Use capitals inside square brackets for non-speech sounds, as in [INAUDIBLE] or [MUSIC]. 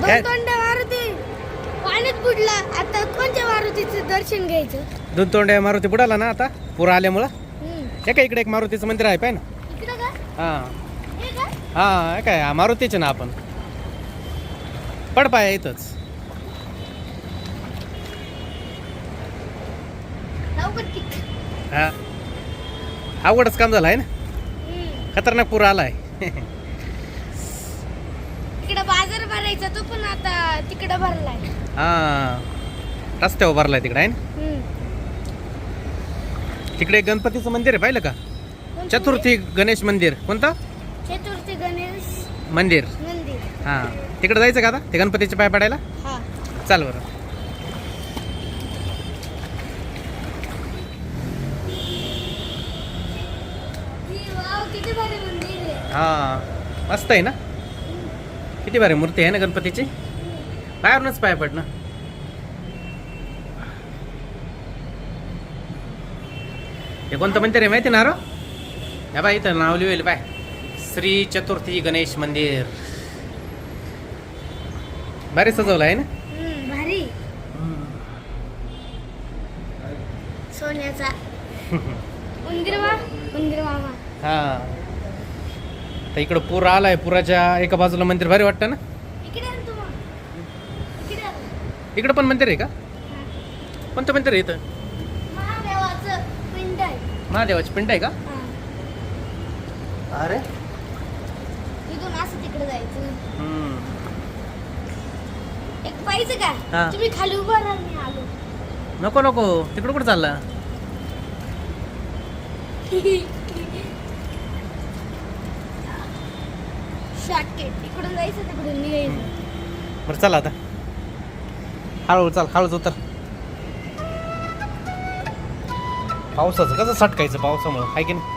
दोनतोंड्या मारुती. पाण्यात बुडला. आता कोणत्या दर्शन घ्यायचं? दोन मारुती. बुडाला ना आता? पुरा आल्यामुळं? एका इकडे एक मारुतीचं मंदिर आहे पाय ना? हा. हा काय मारुतीचे ना आपण. पड पाय इथंच. हा. अवघडच काम झालं आहे ना? खतरनाक पूर आलाय. इकडं बाजार भरायचा तो पण आता तिकडं भरलाय. हां. रस्त्यावर भरलाय तिकडे आहे ना. तिकडे एक गणपतीचं मंदिर आहे पाहिलं का? कोणतं चतुर्थी गणेश मंदिर. कोणतं? मंदिर? चतुर्थी गणेश मंदिर. मंदिर. हां. तिकडे जायचं का आता? ते गणपतीचे पाय पडायला? हा. चाल बरं. किती भारी मंदिर. हां मस्त आहे ना? किती भारी मूर्ती आहे ना गणपतीची? बाहेरूनच पाय पड ना हे कोणतं मंदिर आहे माहिती ना रो या बाय इथं नाव लिहिलं बाय श्री चतुर्थी गणेश मंदिर. भारी सजवलं आहे ना? भारी. सोन्याचा. [LAUGHS] मामा. हा. तर इकडं पूर आलाय पुराच्या एका बाजूला मंदिर भारी वाटतं ना? इकडे पण मंदिर आहे का. कोणतं मंदिर आहे इथं? महादेवाचं पिंड आहे. महादेवाची पिंड आहे का. अरे. का? हा. तुम्ही खाली उभं राहा मी आलो. नको नको. तिकडं कुठं चालला? [LAUGHS] शॉर्टकट इकडून जायचं तिकडून निघायचं. बरं चला आता. हळू चाल हळूच उतर. पावसाचं कसं सटकायचं पावसामुळं आहे की नाही?